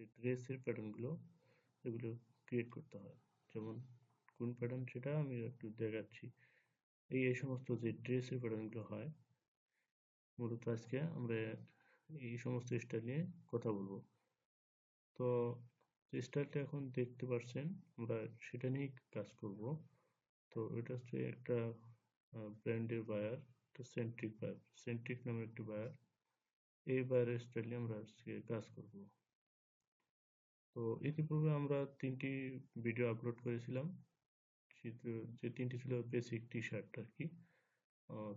যে ড্রেসের প্যাটার্নগুলো এগুলো ক্রিয়েট করতে হয়। যেমন কোন প্যাটার্ন সেটা আমি একটু দেখাচ্ছি। এই এই সমস্ত যে ড্রেসের প্যাটার্নগুলো হয়, মূলত আজকে আমরা এই সমস্ত স্টাইল নিয়ে কথা বলব। তো যে স্টাইলটা এখন দেখতে পাচ্ছেন আমরা সেটা নিয়েই কাজ করব। তো এটা হচ্ছে একটা ব্র্যান্ডের বায়ার একটা সেন্ট্রিক বায়ার সেন্ট্রিক নামের একটি বায়ার এই বায়ারের স্টাইল নিয়ে আমরা আজকে কাজ করব। তো ইতিপূর্বে আমরা তিনটি ভিডিও আপলোড করেছিলাম। যে তিনটি ছিল বেসিক টি শার্ট আর কি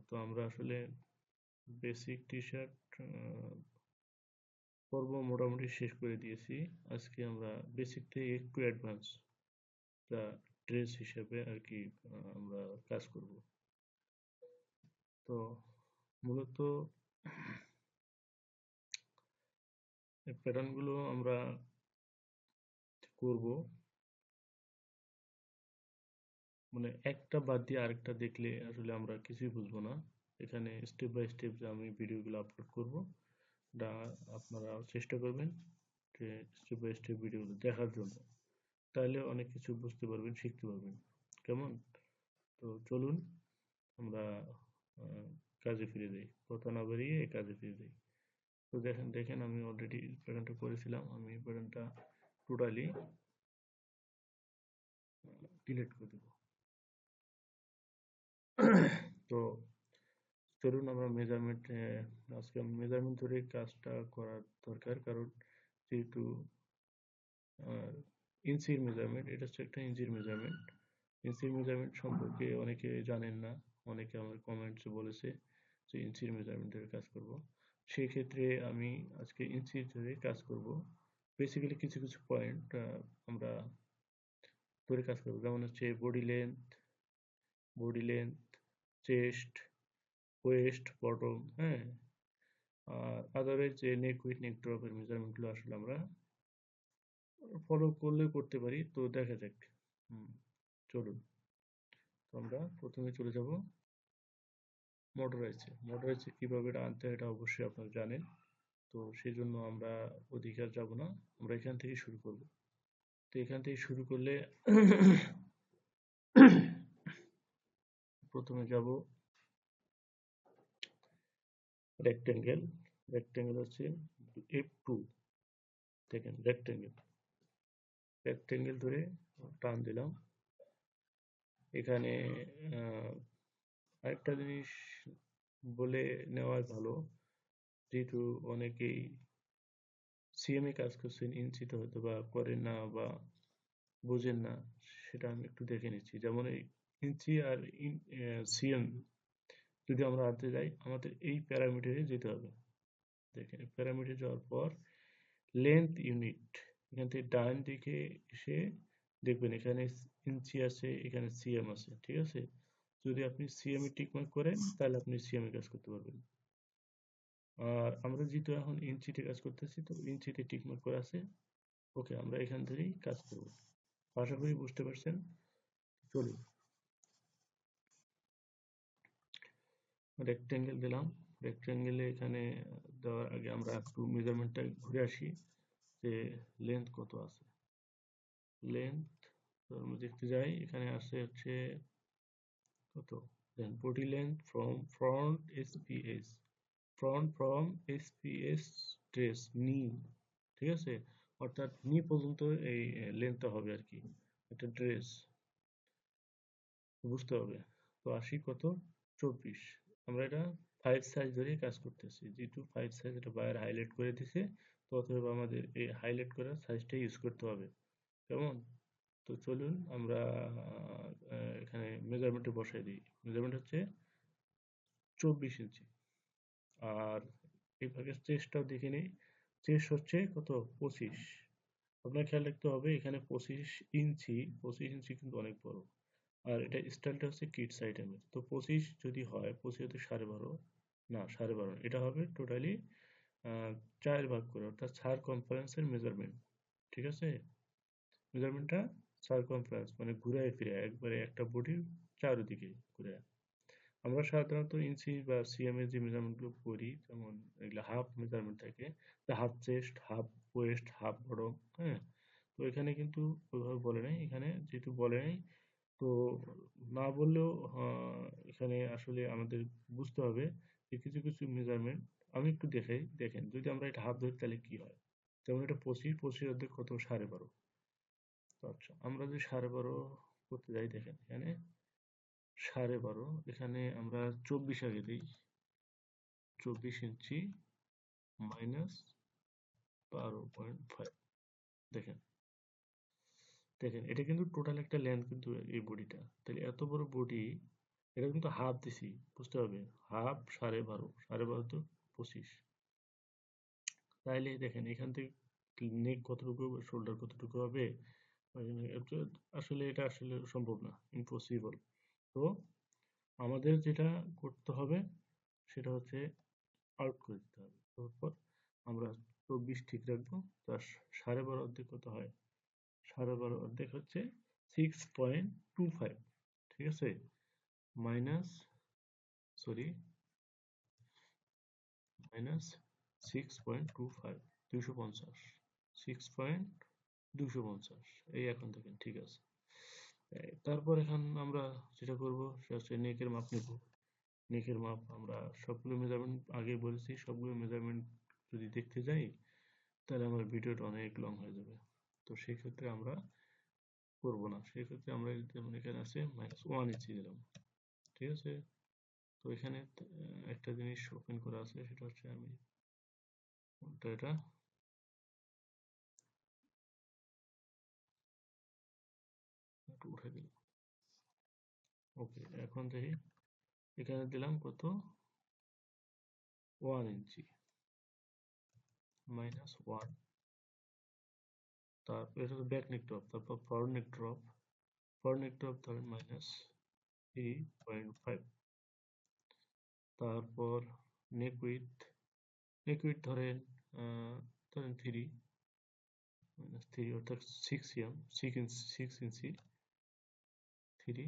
তো আমরা আসলে বেসিক টি শার্ট পর্ব মোটামুটি শেষ করে দিয়েছি। আজকে আমরা বেসিক থেকে একটু অ্যাডভান্স ড্রেস হিসেবে আর কি আমরা কাজ করব। তো মূলত প্যাটার্নগুলো আমরা করব। মানে একটা বাদ দিয়ে আরেকটা দেখলে আসলে আমরা কিছুই বুঝব না। এখানে স্টেপ বাই স্টেপ যে আমি ভিডিওগুলো আপলোড করব এটা আপনারা চেষ্টা করবেন যে স্টেপ বাই স্টেপ ভিডিওগুলো দেখার জন্য। তাহলে অনেক কিছু বুঝতে পারবেন, শিখতে পারবেন। কেমন? তো চলুন আমরা কাজে ফিরে যাই। কথা না বেরিয়ে কাজে ফিরে যাই। তো দেখেন দেখেন আমি অলরেডি প্যাটার্নটা করেছিলাম। আমি প্যাটার্নটা টোটালি ডিলিট করে দেব। তো চলুন আমরা মেজারমেন্ট আজকে মেজারমেন্ট ধরে কাজটা করার দরকার। কারণ যেহেতু ইঞ্চির মেজারমেন্ট এটা হচ্ছে একটা ইঞ্চির মেজারমেন্ট ইঞ্চির মেজারমেন্ট সম্পর্কে অনেকে জানেন না, অনেকে আমার কমেন্টসে বলেছে যে ইঞ্চির মেজারমেন্ট ধরে কাজ করব। সেই ক্ষেত্রে আমি আজকে ইঞ্চি ধরে কাজ করব। বেসিক্যালি কিছু কিছু পয়েন্ট আমরা ধরে কাজ করব। যেমন হচ্ছে body length body length chest waist bottom হ্যাঁ? আর আদারওয়াইজ যে নেক উইথ নেক ড্রপের মেজারমেন্টগুলো আসলে আমরা ফলো করলে করতে পারি। তো দেখা যাক। হুম, চলুন। তো আমরা প্রথমে চলে যাব। মোটরাইজে মোটরাইজে কীভাবে এটা আনতে হয় এটা অবশ্যই আপনারা জানেন। তো সেই জন্য আমরা অধিকার যাব না, আমরা এখান থেকে শুরু করব। তো এখান থেকে শুরু করলে প্রথমে যাব রেক্টেঙ্গেল রেক্টেঙ্গেল হচ্ছে এফ টু দেখেন রেক্টেঙ্গেল রেক্টেঙ্গেল ধরে টান দিলাম। এখানে আরেকটা জিনিস বলে নেওয়াই ভালো। যেহেতু অনেকেই সিএমএ কাজ করছেন, ইঞ্চিতে হয়তো বা করেন না বা বোঝেন না, সেটা আমি একটু দেখে নিচ্ছি। যেমন এই ইঞ্চি আর সিএম যদি আমরা আনতে যাই, আমাদের এই প্যারামিটারে যেতে হবে। দেখেন প্যারামিটারে যাওয়ার পর লেন্থ ইউনিট এখান থেকে ডান দিকে এসে দেখবেন এখানে ইঞ্চি আছে, এখানে সিএম আছে, ঠিক আছে? যদি আপনি সিএম এ টিকমার্ক করেন, তাহলে আপনি সিএম এ কাজ করতে পারবেন। আর আমরা যেহেতু এখন ইঞ্চিতে কাজ করতেছি, তো ইঞ্চিতে টিকমার্ক করে আছে। ওকে আমরা এখান থেকেই কাজ করব। আশা করি বুঝতে পারছেন? চলুন। রেক্টেঙ্গেল দিলাম। রেক্টেঙ্গেলে এখানে দেওয়ার আগে আমরা একটু মেজারমেন্টটা ঘুরে আসি, যে লেন্থ কত আছে। লেন্থ আমরা দেখতে যাই, এখানে আছে হচ্ছে কত? Then body length from front SPS front from SPS trace নি ঠিক আছে? অর্থাৎ নি পর্যন্ত এই লেন্থটা হবে আর কি একটা ড্রেস বুঝতে হবে? তো আসি কত? চব্বিশ। আমরা এটা ফাইভ সাইজ ধরে কাজ করতেছি। যেহেতু ফাইভ সাইজ এটা বায়ার হাইলাইট করে দিছে, তো অতএব আমাদের এই হাইলাইট করা সাইজটা ইউজ করতে হবে। কেমন? তো চলুন আমরা এখানে মেজারমেন্টে বসাই দিই। মেজারমেন্ট হচ্ছে চব্বিশ ইঞ্চি। আর এই ভাগের চেস্টটাও দেখে নিই চেস্ট হচ্ছে কত? পঁচিশ। আপনার খেয়াল রাখতে হবে, এখানে পঁচিশ ইঞ্চি পঁচিশ ইঞ্চি কিন্তু অনেক বড়। আর এটা স্টাইলটা হচ্ছে কিডস আইটেমের তো পঁচিশ যদি হয়, পঁচিশ হতে সাড়ে বারো। না, সাড়ে বারো এটা হবে টোটালি চার ভাগ করে, অর্থাৎ সার কনফারেন্সের মেজারমেন্ট ঠিক আছে? মেজারমেন্টটা সার্কমফারেন্স মানে ঘুরায় ফিরে একবারে একটা বডির চারিদিকে ঘুরে আমরা সাধারণত ইঞ্চি বা সিএম যে মেজারমেন্টগুলো করি, যেমন এগুলো হাফ মেজারমেন্ট থাকে half chest half waist half বড় হ্যাঁ? তো এখানে কিন্তু ওইভাবে বলে নাই, এখানে যেহেতু বলে নাই, তো না বললেও এখানে আসলে আমাদের বুঝতে হবে যে কিছু কিছু মেজারমেন্ট আমি একটু দেখাই, দেখেন, যদি আমরা এটা হাফ ধরি তাহলে কি হয়? যেমন এটা পঁচিশ পঁচিশ অর্ধেক কত? সাড়ে বারো। আচ্ছা আমরা যদি সাড়ে বারো করতে যাই, দেখেন এখানে সাড়ে বারো। এখানে আমরা চব্বিশ আগে দিই। চব্বিশ ইঞ্চি মাইনাস বারো পয়েন্ট ফাইভ দেখেন। দেখেন, এটা কিন্তু টোটাল একটা লেন্থ কিন্তু এই বডিটা তাহলে এত বড় বডি এটা কিন্তু হাফ দিছি, বুঝতে হবে হাফ সাড়ে বারো। সাড়ে বারো তো পঁচিশ। তাইলে দেখেন, এখান থেকে নেক কতটুকু শোল্ডার কতটুকু হবে? আসলে এটা আসলে সম্ভব না ইম্পসিবল তো আমাদের যেটা করতে হবে সেটা হচ্ছে আউট করে দিতে হবে। তারপর আমরা চব্বিশ ঠিক রাখব। তার সাড়ে বারো অর্ধেক কত হয়? সাড়ে বারো অর্ধেক হচ্ছে সিক্স পয়েন্ট টু ফাইভ ঠিক আছে? Minus sorry minus six point two five দুশো পঞ্চাশ সিক্স পয়েন্ট দুশো পঞ্চাশ, এই এখন দেখেন ঠিক আছে? তারপর এখন আমরা যেটা করব, সেটা হচ্ছে নেকের মাপ নেব। নেকের মাপ আমরা সবগুলো মেজারমেন্ট আগে বলেছি, সবগুলো মেজারমেন্ট যদি দেখতে যাই, তাহলে আমার ভিডিওটা অনেক লং হয়ে যাবে। তো সেই ক্ষেত্রে আমরা করব না। সেই ক্ষেত্রে আমরা যেমন এখানে আছে মাইনাস ওয়ান ইঞ্চি দিলাম ঠিক আছে? তো এখানে একটা জিনিস ওপেন করা আছে, সেটা হচ্ছে আমি এটা? ওকে এখন দেখি। এখানে দিলাম কত? ওয়ান ইঞ্চি মাইনাস ওয়ান তারপর এটা তো ব্যাক নেক ড্রপ তারপর forward neck drop forward neck drop ধরেন মাইনাস থ্রি পয়েন্ট ফাইভ তারপর নেক উইথ নেক উইথ ধরেন ধরেন থ্রি মাইনাস থ্রি অর্থাৎ six M six inch six inch three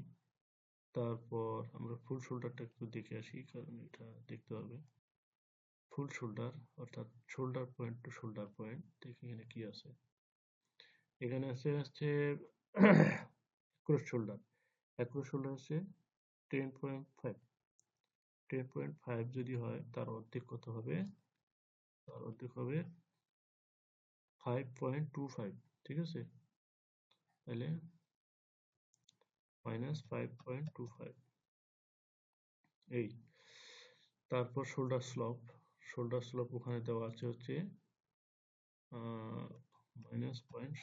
তারপর আমরা ফুল শোল্ডারটা একটু দেখে আসি, কারণ এটা দেখতে হবে। ফুল শোল্ডার অর্থাৎ shoulder point to shoulder point দেখি এখানে কি আছে। এখানে আছে হচ্ছে ক্রস শোল্ডার ক্রস শোল্ডার হচ্ছে ten point five ten point five যদি হয়, তার অর্ধেক কত হবে? তার অর্ধেক হবে ফাইভ পয়েন্ট টু ফাইভ ঠিক আছে? তাহলে মাইনাস ফাইভ এই, তারপর শোল্ডার স্লপ শোল্ডার স্লপ ওখানে দেওয়া আছে হচ্ছে মাইনাস পয়েন্ট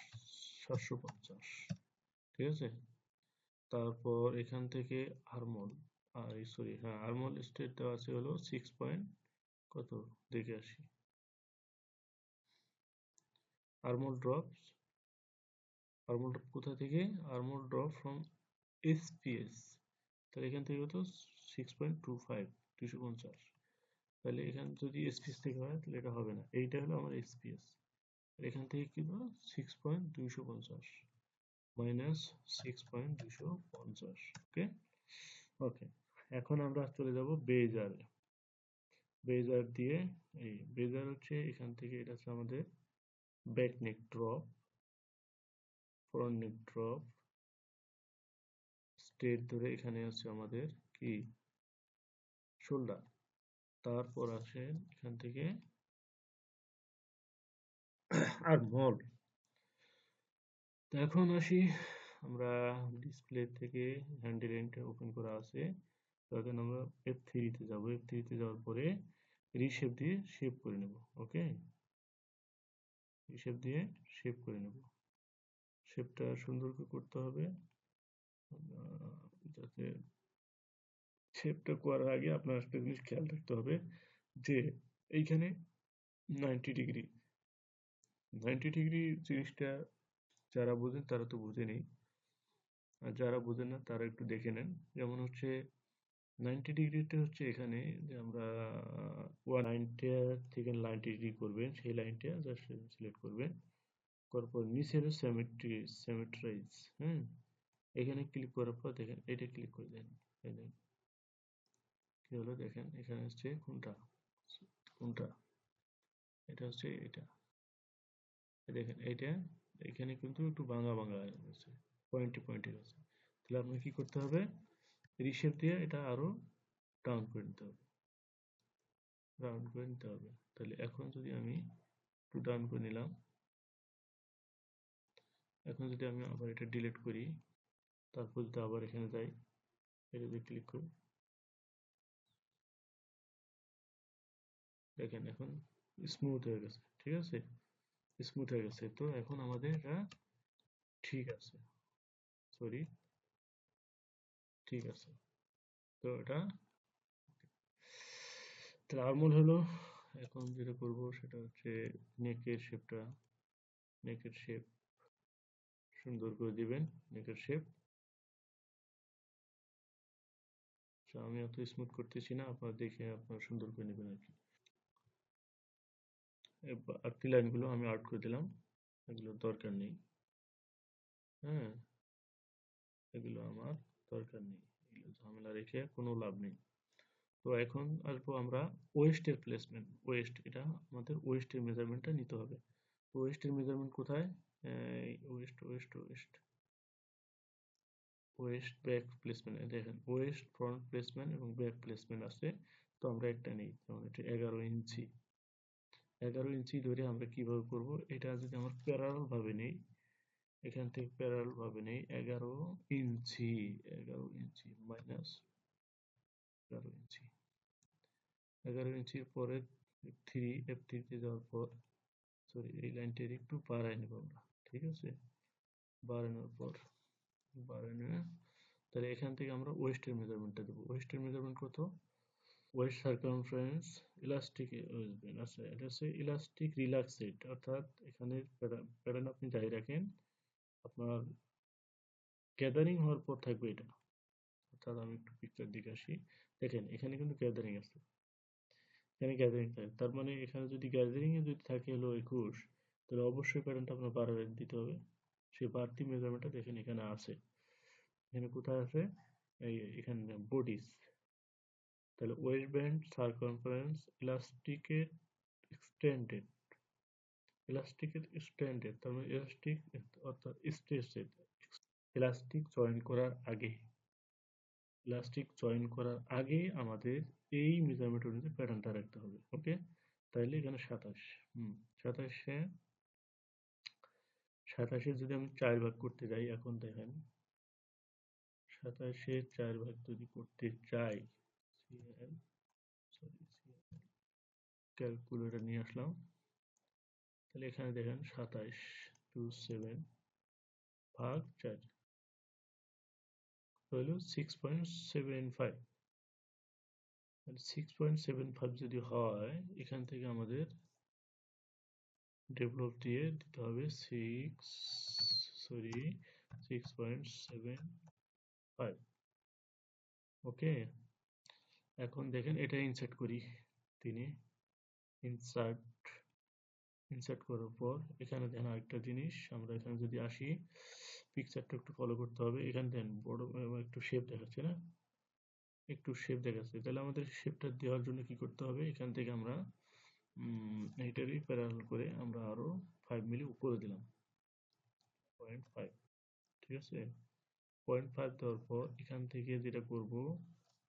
ঠিক আছে? তারপর এখান থেকে আরমল আর সরি হ্যাঁ আরমল স্টেট দেওয়া আছে হলো সিক্স কত? দেখে আসি। আরমল ড্রপস আরমল ড্রপ কোথা থেকে? আরমল ড্রপ ফ্রম এসপিএস তাহলে এখান থেকে কত? সিক্স পয়েন্ট টু ফাইভ দুশো পঞ্চাশ। তাহলে এখানে যদি এসপিএস থেকে হয়, তাহলে এটা হবে না। এইটা হলো আমার এসপিএস এখান থেকে কি পাবো? সিক্স পয়েন্ট দুইশো পঞ্চাশ মাইনাস সিক্স পয়েন্ট দুইশো পঞ্চাশ ওকে ওকে এখন আমরা চলে যাব বেজারে বেজার দিয়ে, এই বেজার হচ্ছে এখান থেকে, এটা হচ্ছে আমাদের back neck drop front neck drop state ধরে এখানে আছে আমাদের কি? শোল্ডার। তারপর আসেন এখান থেকে আর মল এখন আসি আমরা ডিসপ্লে থেকে হ্যান্ডেল এন্ড ওপেন করা আছে। তখন আমরা এফ থ্রিতে যাব। এফ থ্রিতে যাওয়ার পরে রিশেপ দিয়ে শেপ করে নেব, ওকে? রিশেপ দিয়ে শেপ করে নেব। শেপটা সুন্দর করে করতে হবে। যাতে শেপটা করার আগে আপনার একটা জিনিস খেয়াল রাখতে হবে যে এইখানে নাইনটি ডিগ্রি নাইনটি ডিগ্রি জিনিসটা যারা বোঝেন তারা তো বুঝে নেই আর যারা বোঝেন না তারা একটু দেখে নেন। যেমন হচ্ছে নাইনটি ডিগ্রিটা হচ্ছে এখানে যে আমরা ওয়ান নাইনটা থেকে নাইনটি ডিগ্রি করবেন, সেই লাইনটা জাস্ট সিলেক্ট করবেন। করার পর নিচে হলো সেমেট্রি সেমেট্রাইজ হ্যাঁ এখানে ক্লিক করার পর দেখেন, এটা ক্লিক করে দেন কি হলো? দেখেন, এখানে হচ্ছে কোনটা? কোনটা? এটা হচ্ছে এটা। দেখেন, এইটা, এখানে কিন্তু একটু ভাঙা ভাঙা আছে পয়েন্টে পয়েন্টে আছে। তাহলে আপনাকে কি করতে হবে? রিশেপ দিয়ে এটা আরও ডাউন করে নিতে হবে। ডাউন করে নিতে হবে। তাহলে এখন যদি আমি একটু ডাউন করে নিলাম, এখন যদি আমি আবার এটা ডিলিট করি তারপর যদি আবার এখানে যাই এটা যদি ক্লিক করি দেখেন এখন স্মুথ হয়ে গেছে, ঠিক আছে? স্মুথ হয়ে গেছে। তো এখন আমাদের এটা ঠিক আছে। সরি ঠিক আছে। তো এটা তাহলে হলো, এখন যেটা করব সেটা হচ্ছে নেকের শেপটা নেকের শেপ সুন্দর করে দিবেন নেকের শেপ আমি অত স্মুথ করতেছি না, আপনারা দেখে আপনারা সুন্দর করে নেবেন আর কি। বাকি লাইনগুলো আমি আউট করে দিলাম এগুলোর দরকার নেই। হ্যাঁ এগুলো আমার দরকার নেই, এগুলো ঝামেলা রেখে কোনো লাভ নেই। তো এখন আসব আমরা ওয়েস্টের প্লেসমেন্ট ওয়েস্ট এটা আমাদের ওয়েস্টের মেজারমেন্টটা নিতে হবে। তো ওয়েস্টের মেজারমেন্ট কোথায়? Waist waist waist waist back placement দেখেন ওয়েস্ট ফ্রন্ট প্লেসমেন্ট এবং ব্যাক প্লেসমেন্ট আছে। তো আমরা একটা নেই, যেমন এটা এগারো ইঞ্চি। এগারো ইঞ্চি ধরে আমরা কীভাবে করব? এটা যদি আমরা প্যারাল ভাবে নেই, এখান থেকে প্যারাল ভাবে নেই, এগারো ইঞ্চি এগারো ইঞ্চি মাইনাস এগারো ইঞ্চি। এগারো ইঞ্চির পরে থ্রি এফ থ্রিতে যাওয়ার পর সরি এই লাইনটির একটু বাড়াই নেব আমরা, ঠিক আছে? বাড়ানোর পর বাড়ানো তাহলে এখান থেকে আমরা ওয়েস্টের মেজারমেন্টটা দেবো। ওয়েস্টের মেজারমেন্ট কত? ওয়েস্ট সার্কামফারেন্স ইলাস্টিক ওয়েস্টবেন আচ্ছা এটা হচ্ছে ইলাস্টিক রিল্যাক্সেট অর্থাৎ এখানে প্যাটার্ন আপনি যাই রাখেন, আপনার গ্যাদারিং হওয়ার পর থাকবে এটা। অর্থাৎ আমি একটু পিকচার দিকে আসি। দেখেন, এখানে কিন্তু গ্যাদারিং আছে। এখানে গ্যাদারিং থাকে। তার মানে এখানে যদি গ্যাদারিং এ যদি থাকে হলো একুশ, তাহলে অবশ্যই প্যাটার্নটা আপনার বারো দিতে হবে। সেই বাড়তি মেজারমেন্টটা দেখেন এখানে আছে। এখানে কোথায় আছে? এই এখানে বডিস তাহলে ওয়েস্ট ব্যান্ড সার্কামফারেন্স ইলাস্টিকের এক্সটেন্ডেড ইলাস্টিকের এক্সটেন্ডেড তার মানে ইলাস্টিক অর্থাৎ স্ট্রেসেড ইলাস্টিক জয়েন করার আগে ইলাস্টিক জয়েন করার আগে আমাদের এই মেজারমেন্ট অনুযায়ী প্যাটার্নটা রাখতে হবে। ওকে তাহলে এখানে সাতাশ। হুম, সাতাশে সাতাশে যদি আমি চার ভাগ করতে যাই, এখন দেখেন, সাতাশে চার ভাগ যদি করতে চাই ক্যালকুলেটর নিয়ে আসলাম, তাহলে এখানে দেখেন সাতাশ টু সেভেন ভাগ চার হইল six point seven five six point seven five যদি হয়, এখান থেকে আমাদের ডেভেলপ দিয়ে দিতে হবে six sorry six point seven five okay এখন দেখেন এটা ইনসার্ট করি তিনি। ইনসার্ট ইনসার্ট করার পর এখানে দেখেন আরেকটা জিনিস, আমরা এখানে যদি আসি পিকচারটা একটু ফলো করতে হবে। এখানে দেন বড় একটু শেপ দেখাচ্ছে না? একটু শেপ দেখাচ্ছে। তাহলে আমাদের শেপটা দেওয়ার জন্য কি করতে হবে? এখান থেকে আমরা এইটারই প্যারাল করে আমরা আরও ফাইভ মিলি উপরে দিলাম। পয়েন্ট ফাইভ ঠিক আছে? পয়েন্ট ফাইভ দেওয়ার পর এখান থেকে যেটা করব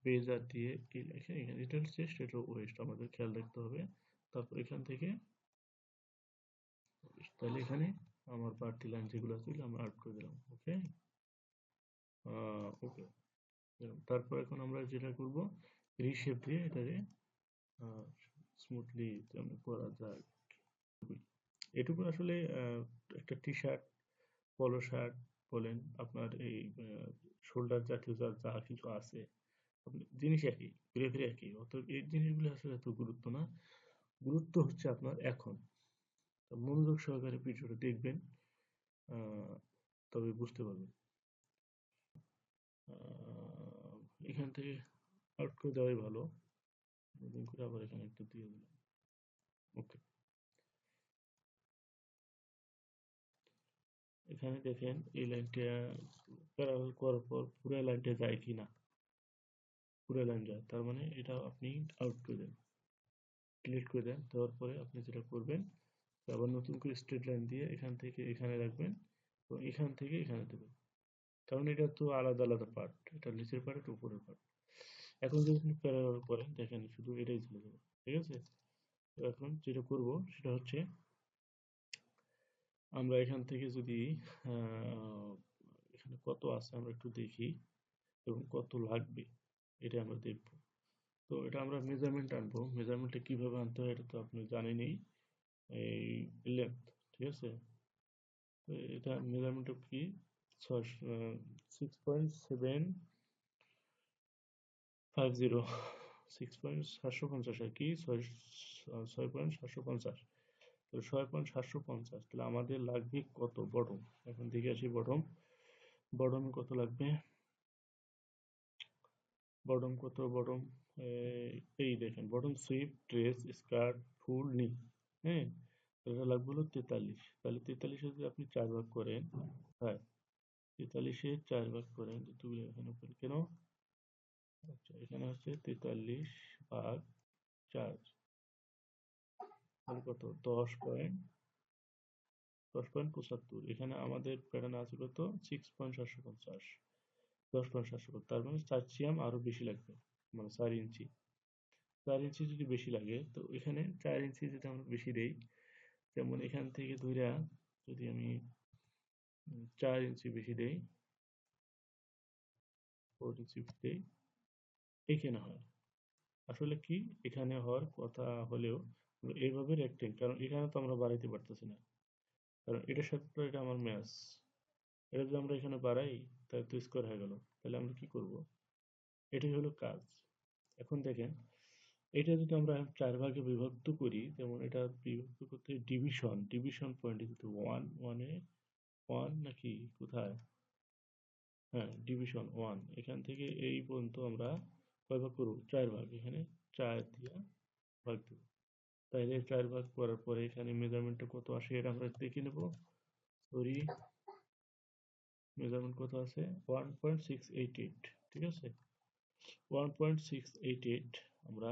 বেজার দিয়ে এখানে এটা হচ্ছে স্টেট ওয়েস্ট আমাদের খেয়াল রাখতে হবে। তারপর এখান থেকে, তাহলে এখানে আমার বাড়তি লাইন যেগুলো ছিল আমরা আর্ট করে দিলাম ওকে ওকে তারপর এখন আমরা যেটা করব রিশেপ দিয়ে এটাকে স্মুথলি করা যায়। এটুকু আসলে একটা টি শার্ট পলো শার্ট বলেন, আপনার এই শোল্ডার জাতীয় যা যা কিছু আছে জিনিস একই ঘুরে ফিরে একই। অত এই জিনিসগুলো আসলে এত গুরুত্ব না। গুরুত্ব হচ্ছে আপনার এখন। মনোযোগ সহকারে ভিডিওটা দেখবেন তবে বুঝতে পারবেন। এখান থেকে আউট করে দেওয়াই ভালো। করে আবার এখানে একটু দিয়ে দিলাম। ওকে এখানে দেখেন এই লাইনটা প্যারাল করার পর পুরো লাইনটা যায় কিনা? পুরো লাইন যায়। তার মানে এটা আপনি আউট করে দেন। ডিলিট করে দেন। দেওয়ার পরে আপনি যেটা করবেন আবার নতুন করে স্ট্রেট লাইন দিয়ে এখান থেকে এখানে রাখবেন এবং এখান থেকে এখানে দেবেন। কারণ এটা তো আলাদা আলাদা পার্ট এটা নিচের পার্ট উপরের পার্ট এখন যদি আপনি প্যারালাল করেন দেখেন শুধু এটাই চলে যাবে, ঠিক আছে? তো এখন যেটা করব সেটা হচ্ছে আমরা এখান থেকে যদি এখানে কত আছে আমরা একটু দেখি, এবং কত লাগবে, এটা আমরা দেখব। তো এটা আমরা মেজারমেন্ট আনব। মেজারমেন্টটা কীভাবে আনতে হয় এটা তো আপনি জানেনই, এই লেন্থ ঠিক আছে? এটা মেজারমেন্ট কি? সিক্স পয়েন্ট সেভেন ফাইভ তাহলে আমাদের লাগবে কত? বটম এখন দেখে আসি বটম বটমে কত লাগবে? বটম কত? বটম এই দেখেন bottom sweep dress skirt full knee হ্যাঁ? এটা লাগবে হলো তেতাল্লিশ। তাহলে তেতাল্লিশে যদি আপনি চার ভাগ করেন হ্যাঁ তেতাল্লিশে চার ভাগ করেন কেন? এখানে হচ্ছে তেতাল্লিশ ভাগ চার। তাহলে কত? দশ পয়েন্ট দশ পয়েন্ট পঁচাত্তর। এখানে আমাদের প্যাটার্ন আছে কত? সিক্স পয়েন্ট সাতশো পঞ্চাশ। দশ পয়েন্ট সাতশো তার মানে চার সিএম আরও বেশি লাগবে মানে চার ইঞ্চি। চার ইঞ্চি যদি বেশি লাগে, তো এখানে চার ইঞ্চি যদি আমরা বেশি দেই, যেমন এখান থেকে ধইরা যদি আমি চার ইঞ্চি বেশি দেই ফোর ইঞ্চি দেই এখানে হয়? আসলে কি? এখানে হওয়ার কথা হলেও এইভাবে রেক্টেন কারণ এখানে তো আমরা বাড়াইতে পারতেছি না। কারণ এটার সাথে তো এটা আমার ম্যাচ এটা যদি আমরা এখানে বাড়াই, তাহলে তো স্কোয়ার হয়ে গেল। তাহলে আমরা কি করব? এটাই হলো কাজ। এখন দেখেন, এটা যদি আমরা চার ভাগে বিভক্ত করি, যেমন এটা বিভক্ত করতে ডিভিশন ডিভিশন পয়েন্টে যদি ওয়ান ওয়ানে ওয়ান নাকি কোথায়? হ্যাঁ ডিভিশন ওয়ান এখান থেকে এই পর্যন্ত আমরা কয় ভাগ করব? চার ভাগ। এখানে চার দিয়ে ভাগ দেব। তাহলে চার ভাগ করার পরে এখানে মেজারমেন্টটা কত আসে এটা আমরা দেখে নেব। সরি মেজারমেন্ট কত আছে? One point six eight eight ঠিক আছে? One point six eight eight আমরা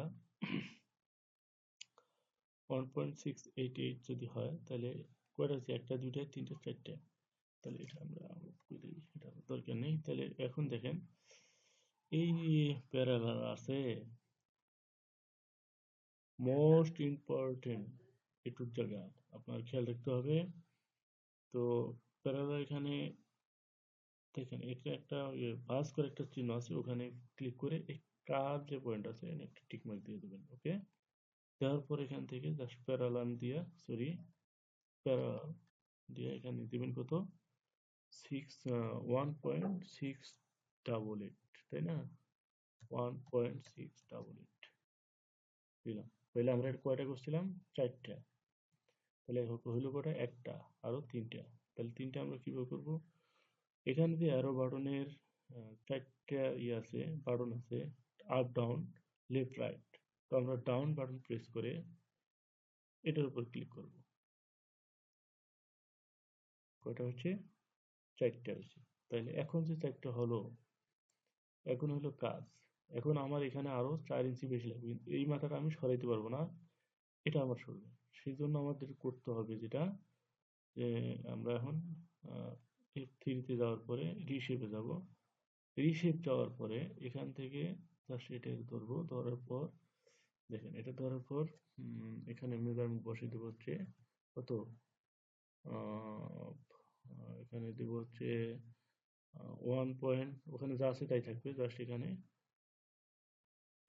one point six eight eight যদি হয় তাহলে কয়টা আছে একটা, দুইটা, তিনটা, চারটে। তাহলে এটা আমরা করে দিই। এটা দরকার নেই। তাহলে এখন দেখেন এই প্যারালাল আছে মোস্ট ইম্পর্টেন্ট এটুক জায়গা, আপনার খেয়াল রাখতে হবে। তো, প্যারালাল এখানে, দেখেন, এটা একটা ভাস করে একটা চিহ্ন আছে, ওখানে ক্লিক করে এই কার যে পয়েন্ট আছে একটা টিক মার্ক দিয়ে দেবেন ওকে দেওয়ার পর এখান থেকে জাস্ট প্যারালাল দিয়া সরি প্যারালাল দিয়ে এখানে দিবেন কত? Six one point six double eight তাই না? One point six double eight দিলাম তাহলে আমরা কয়টা করছিলাম? চারটা। তাহলে হইল কটা একটা আরও তিনটা। তাহলে তিনটা আমরা কীভাবে করব? এখানে যে অ্যারো বাটনের চারটা ইয়ে আছে, বাটন আছে আপ ডাউন লেফট রাইট তো আমরা ডাউন বাটন প্রেস করে এটার উপর ক্লিক করব। কয়টা হচ্ছে? চারটা হচ্ছে। তাহলে এখন যে চারটা হলো এখন হলো কাজ। এখন আমার এখানে আরও চার ইঞ্চি বেশি লাগবে। এই মাথাটা আমি সরাইতে পারব না, এটা আমার সরবে সেই জন্য আমাদের করতে হবে যেটা, যে আমরা এখন এফ থ্রিতে যাওয়ার পরে রিশেপে যাব। রিশেপ যাওয়ার পরে এখান থেকে জাস্ট এটা ধরবো, ধরার পর, দেখেন এটা ধরার পর এখানে মেজারমেন্ট বসিয়ে দেবো হচ্ছে কত? এখানে দেবো হচ্ছে ওয়ান পয়েন্ট ওখানে যা আছে তাই থাকবে। জাস্ট এখানে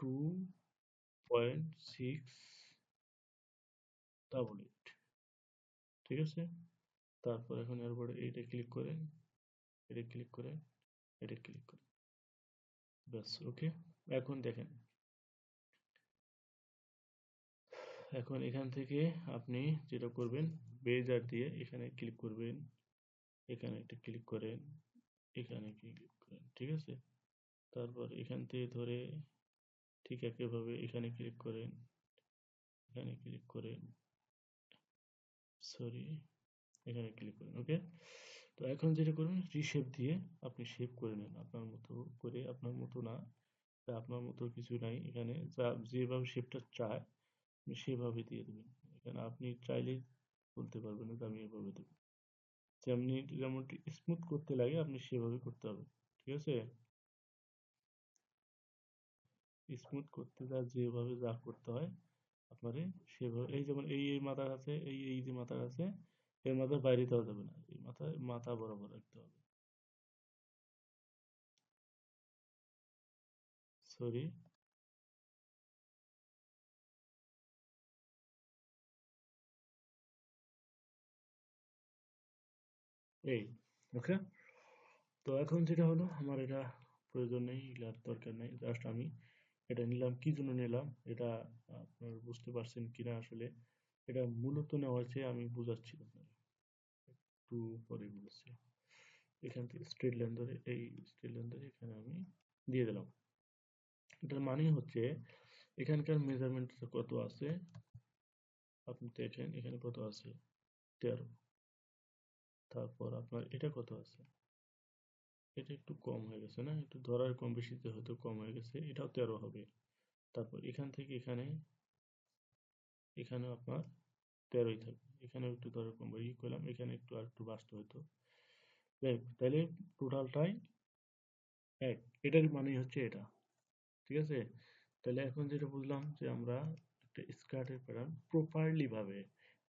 two point six double eight ঠিক আছে? তারপর এখন এরপরে এইটা ক্লিক করেন, এটা ক্লিক করে এটা ক্লিক করে ব্যাস ওকে এখন দেখেন। এখন এখান থেকে আপনি যেটা করবেন, বেজার দিয়ে এখানে ক্লিক করবেন, এখানে একটা ক্লিক করেন। এখানে ক্লিক করেন? ঠিক আছে? তারপর এখান থেকে ধরে ঠিক একইভাবে এখানে ক্লিক করেন। এখানে ক্লিক করেন। সরি এখানে ক্লিক করেন ওকে তো এখন যেটা করবেন রিশেপ দিয়ে আপনি শেপ করে নেন। আপনার মতো করে, আপনার মতো না আপনার মতো কিছু নাই। এখানে যা, যেভাবে শেপটা চায়, আপনি সেভাবে দিয়ে দেবেন। এখানে আপনি চাইলেই বলতে পারবেন যে আমি এভাবে দেবো। যেমনি যেমনটি স্মুথ করতে লাগে, আপনি সেভাবে করতে হবে। ঠিক আছে? স্মুথ করতে যা যেভাবে যা করতে হয়, আপনারে সেভাবে, এই যেমন এই এই মাথার আছে, এই এই যে মাথার আছে, এই মাথার বাইরে দেওয়া যাবে না। এই মাথায় মাথা বরাবর রাখতে হবে। সরি এই ওকে তো এখন যেটা হলো, আমার এটা প্রয়োজন নেই, এগুলার দরকার নেই জাস্ট আমি এটা নিলাম। কি জন্য নিলাম? এটা আপনার বুঝতে পারছেন কিনা আসলে? এটা মূলত নেওয়া হয়েছে, আমি বুঝাচ্ছি আপনার একটু পরে বুঝাচ্ছি এখান থেকে স্ট্রেট লাইন ধরে, এই স্ট্রেট লাইন ধরে এখানে আমি দিয়ে দিলাম। এটার মানে হচ্ছে, এখানকার মেজারমেন্ট কত আছে? আপনি দেখেন, এখানে কত আছে? তেরো। তারপর আপনার এটা কত আছে? এটা একটু কম হয়ে গেছে, না? একটু ধরার কম বেশিতে হয়তো কম হয়ে গেছে, এটাও তেরো হবে। তারপর এখান থেকে এখানে এখানে আপনার তেরোই থাকবে। এখানে একটু ধরার কম বেশি করলাম এখানে একটু আর একটু বাঁচতে হতো তাহলে টোটালটাই এক। এটার মানেই হচ্ছে এটা, ঠিক আছে? তাহলে এখন যেটা বুঝলাম যে আমরা একটা স্কার্টের প্যাটার্ন প্রপারলি ভাবে